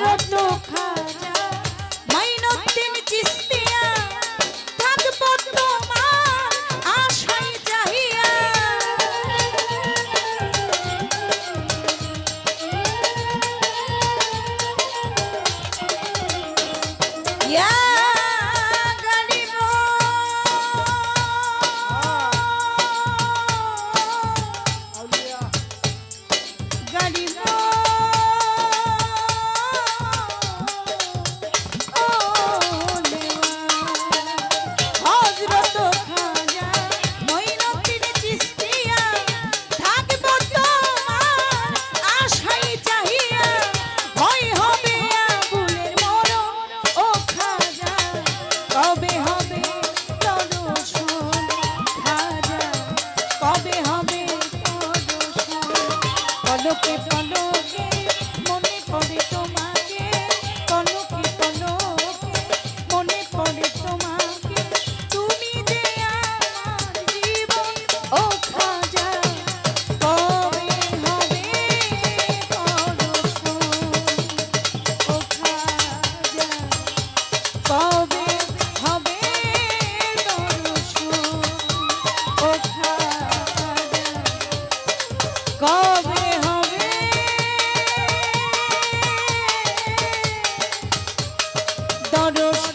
রত খা পলকে দর্শন